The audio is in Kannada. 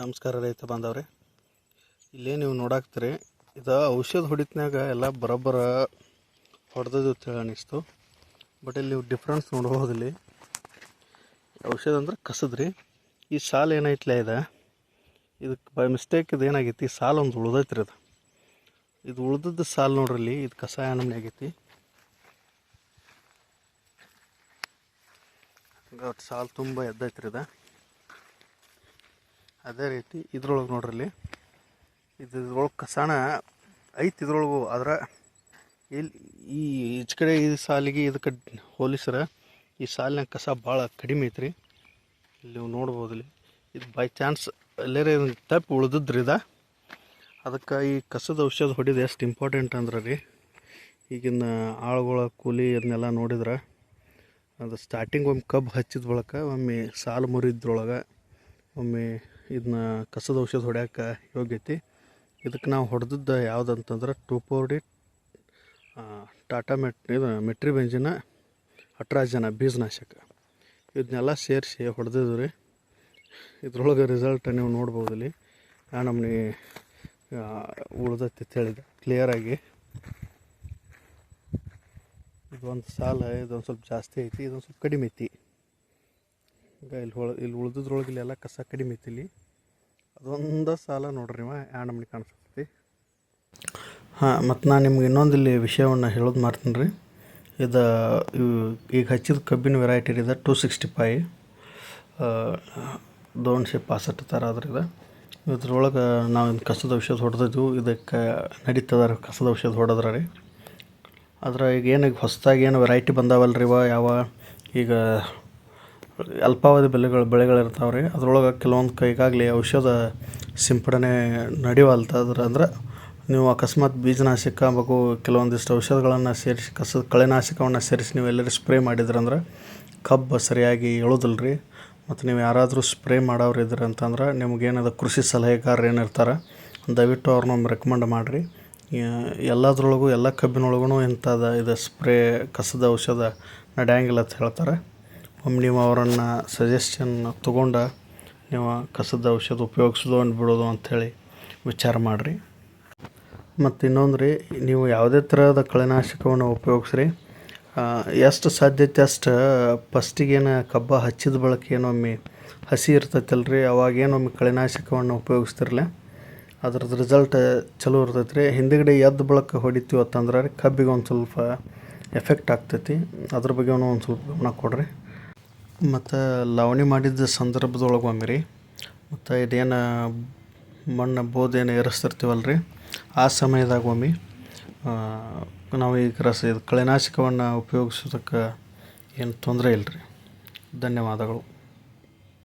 ನಮಸ್ಕಾರ ರೈತ ಬಾಂಧವ್ರೆ. ಇಲ್ಲೇ ನೀವು ನೋಡಾಕ್ತೀರಿ, ಇದು ಔಷಧ ಹೊಡಿತನಾಗ ಎಲ್ಲ ಬರೋಬ್ಬರ ಹೊಡೆದದ್ದು ಅಂತೇಳಿ ಅನ್ನಿಸ್ತು ಬಟ್ ಇಲ್ಲಿ ನೀವು ಡಿಫ್ರೆನ್ಸ್ ಇಲ್ಲಿ. ಔಷಧ ಅಂದ್ರೆ ಕಸದ್ರಿ. ಈ ಸಾಲು ಏನೈತ್ಲೇ ಇದೆ? ಇದಕ್ಕೆ ಬೈ ಮಿಸ್ಟೇಕ್ ಇದು ಏನಾಗೈತಿ? ಸಾಲು ಒಂದು ಉಳ್ದೈತ್ರಿ ಅದು. ಇದು ಉಳ್ದದ್ದು ಸಾಲು ನೋಡ್ರಿ ಇಲ್ಲಿ, ಇದು ಕಸ ನಮ್ನೆ ಆಗೈತಿ. ಸಾಲು ತುಂಬ ಎದ್ದೈತ್ರಿ ಇದು. ಅದೇ ರೀತಿ ಇದ್ರೊಳಗೆ ನೋಡ್ರಿ ಇಲ್ಲಿ. ಇದು ಇದ್ರೊಳಗೆ ಕಸಾಣ ಐತಿ ಇದ್ರೊಳಗು ಆದ್ರೆ ಇಲ್ಲಿ ಈ ಈಚೆ ಕಡೆ ಈ ಸಾಲಿಗೆ ಇದಕ್ಕೆ ಹೋಲಿಸ್ರೆ ಈ ಸಾಲಿನ ಕಸ ಭಾಳ ಕಡಿಮೆ ಐತ್ರಿ. ಇಲ್ಲಿ ನೀವು ನೋಡ್ಬೋದು ಇದು ಬೈ ಚಾನ್ಸ್ ಎಲ್ಲರೇ ತಪ್ಪು ಉಳಿದ್ರಿ ಇದ. ಅದಕ್ಕೆ ಈ ಕಸದ ಔಷಧ ಹೊಡಿದು ಎಷ್ಟು ಇಂಪಾರ್ಟೆಂಟ್ ಅಂದ್ರೆ ರೀ. ಈಗಿನ ಆಳುಗಳ ಕೂಲಿ ಅದನ್ನೆಲ್ಲ ನೋಡಿದ್ರೆ. ಅದು ಸ್ಟಾರ್ಟಿಂಗ್ ಒಮ್ಮೆ ಕಬ್ಬು ಹಚ್ಚಿದ ಬಳಕ ಒಮ್ಮೆ ಸಾಲು ಮುರಿದ್ರೊಳಗೆ ಒಮ್ಮೆ ಇದನ್ನ ಕಸದ ಔಷಧ ಹೊಡ್ಯಾಕೆ ಯೋಗ್ಯ ಐತಿ ಇದಕ್ಕೆ ನಾವು ಹೊಡೆದದ್ದು ಯಾವುದಂತಂದ್ರೆ ಟೂ ಫೋರ್ಡಿ ಟಾಟಾ ಮೆಟ್, ಇದು ಮೆಟ್ರಿ ಬೆಂಜಿನ ಅಟ್ರಾಜನ ಬೀಜನಾಶಕ. ಇದನ್ನೆಲ್ಲ ಸೇರಿಸಿ ಹೊಡೆದಿದ್ವಿ ರೀ ಇದ್ರೊಳಗೆ ರಿಸಲ್ಟ್ ನೀವು ನೋಡ್ಬೋದು ಇಲ್ಲಿ. ಆ ನಮ್ನಿ ಉಳ್ದೈತಿ ಅಂತ ಹೇಳಿದೆ. ಕ್ಲಿಯರಾಗಿ ಇದೊಂದು ಸಾಲ, ಇದೊಂದು ಸ್ವಲ್ಪ ಜಾಸ್ತಿ ಐತಿ, ಇದೊಂದು ಸ್ವಲ್ಪ ಕಡಿಮೆ ಐತಿ. ಈಗ ಇಲ್ಲಿ ಹೊಳ ಇಲ್ಲಿ ಉಳ್ದಿದ್ರೊಳಗೆ ಎಲ್ಲ ಕಸ ಕಡಿಮೆ ಐತಿ ಇಲ್ಲಿ. ಅದೊಂದು ಸಾಲ ನೋಡ್ರಿ ಇವ, ಯಾ ನಮ್ನಿ ಕಾಣಿಸ್ತೈತಿ ಹಾಂ, ಮತ್ತು ನಾನು ನಿಮ್ಗೆ ಇನ್ನೊಂದು ಇಲ್ಲಿ ವಿಷಯವನ್ನು ಹೇಳೋದು ಮಾಡ್ತೀನಿ ರೀ. ಇದು ಈಗ ಹಚ್ಚಿದ ಕಬ್ಬಿನ ವೆರೈಟಿ ಇದೆ ಟೂ ಸಿಕ್ಸ್ಟಿ ಫೈ ದೋನ್ಶೆ ಪಾಸಟ್ ಥರ ಅದ್ರ ಇದು. ಇದ್ರೊಳಗೆ ನಾವು ಇನ್ನು ಕಸದ ಔಷಧ ಹೊಡೆದಿದ್ವು, ಇದಕ್ಕೆ ನಡೀತದ ಕಸದ ಔಷಧ ಹೊಡೆದ್ರೆ ರೀ. ಆದ್ರೆ ಈಗ ಏನು ಈಗ ಹೊಸದಾಗಿ ಏನು ವೆರೈಟಿ ಬಂದಾವಲ್ಲ ರೀ ಇವ, ಯಾವ? ಈಗ ಅಲ್ಪಾವಧಿ ಬೆಳೆಗಳು ಬೆಳೆಗಳಿರ್ತಾವೆ ರೀ ಅದ್ರೊಳಗೆ ಕೆಲವೊಂದು ಕೈಗಾಗಲಿ ಔಷಧ ಸಿಂಪಡಣೆ ನಡೆಯವಲ್ತ ಅದ್ರ ಅಂದ್ರೆ ನೀವು ಅಕಸ್ಮಾತ್ ಬೀಜನಾಶಕ ಹಾಗೂ ಕೆಲವೊಂದಿಷ್ಟು ಔಷಧಗಳನ್ನು ಸೇರಿಸಿ ಕಸದ ಕಳೆನಾಶಕವನ್ನು ಸೇರಿಸಿ ನೀವು ಎಲ್ಲರೂ ಸ್ಪ್ರೇ ಮಾಡಿದ್ರಂದ್ರೆ ಕಬ್ಬು ಸರಿಯಾಗಿ ಏಳೋದಿಲ್ಲ ರೀ ಮತ್ತು ನೀವು ಯಾರಾದರೂ ಸ್ಪ್ರೇ ಮಾಡೋರು ಇದ್ರಿ ಅಂತಂದ್ರೆ ನಿಮಗೇನದ ಕೃಷಿ ಸಲಹೆಗಾರರು ಏನಿರ್ತಾರೆ, ದಯವಿಟ್ಟು ಅವ್ರನ್ನೊಮ್ಮೆ ರೆಕಮೆಂಡ್ ಮಾಡಿರಿ. ಎಲ್ಲದ್ರೊಳಗೂ, ಎಲ್ಲ ಕಬ್ಬಿನೊಳಗೂ ಇಂಥದ್ದು ಇದು ಸ್ಪ್ರೇ ಕಸದ ಔಷಧ ನಡೆಯಂಗಿಲ್ಲ ಅಂತ ಹೇಳ್ತಾರೆ. ನೀವು ಅವರನ್ನು ಸಜೆಷನ್ ತೊಗೊಂಡು ನೀವು ಕಸದ ಔಷಧ ಉಪಯೋಗಿಸೋದು ಅಂದ್ ಬಿಡೋದು ಅಂಥೇಳಿ ವಿಚಾರ ಮಾಡಿರಿ. ಮತ್ತು ಇನ್ನೊಂದು ರೀ, ನೀವು ಯಾವುದೇ ಥರದ ಕಳೆನಾಶಕವನ್ನು ಉಪಯೋಗಿಸ್ರಿ. ಎಷ್ಟು ಸಾಧ್ಯತೆ ಅಷ್ಟು ಫಸ್ಟಿಗೇನು ಕಬ್ಬ ಹಚ್ಚಿದ ಬಳಕೆ ಏನೊಮ್ಮೆ ಹಸಿ ಇರ್ತೈತಲ್ಲ ರೀ ಅವಾಗ ಏನೊಮ್ಮೆ ಕಳೆನಾಶಕವನ್ನು ಉಪಯೋಗಿಸ್ತಿರಲ್ಲ ಅದ್ರದ್ದು ರಿಸಲ್ಟ್ ಚಲೋ ಇರ್ತೈತೆ ರೀ ಹಿಂದಗಡೆ ಎದ್ದು ಬಳಕ ಹೊಡಿತೀವಿ ಅಂತಂದ್ರೆ ಕಬ್ಬಿಗೆ ಒಂದು ಸ್ವಲ್ಪ ಎಫೆಕ್ಟ್ ಆಗ್ತೈತಿ. ಅದ್ರ ಬಗ್ಗೆ ಒಂದು ಸ್ವಲ್ಪ ಗಮನ ಕೊಡ್ರಿ. ಮತ್ತು ಲಾವಣಿ ಮಾಡಿದ ಸಂದರ್ಭದೊಳಗೆ ಒಮ್ಮೆ ರೀ ಮತ್ತು ಇದೇನು ಮಣ್ಣು ಬೋದೇನು ಏರಿಸ್ತಿರ್ತೀವಲ್ಲ ರೀ ಆ ಸಮಯದಾಗ ಒಮ್ಮೆ ನಾವು ಈಗ ರಸ ಇದು ಕಳೆನಾಶಕವನ್ನು ಉಪಯೋಗಿಸೋದಕ್ಕೆ ಏನು ತೊಂದರೆ ಇಲ್ಲ ರೀ ಧನ್ಯವಾದಗಳು.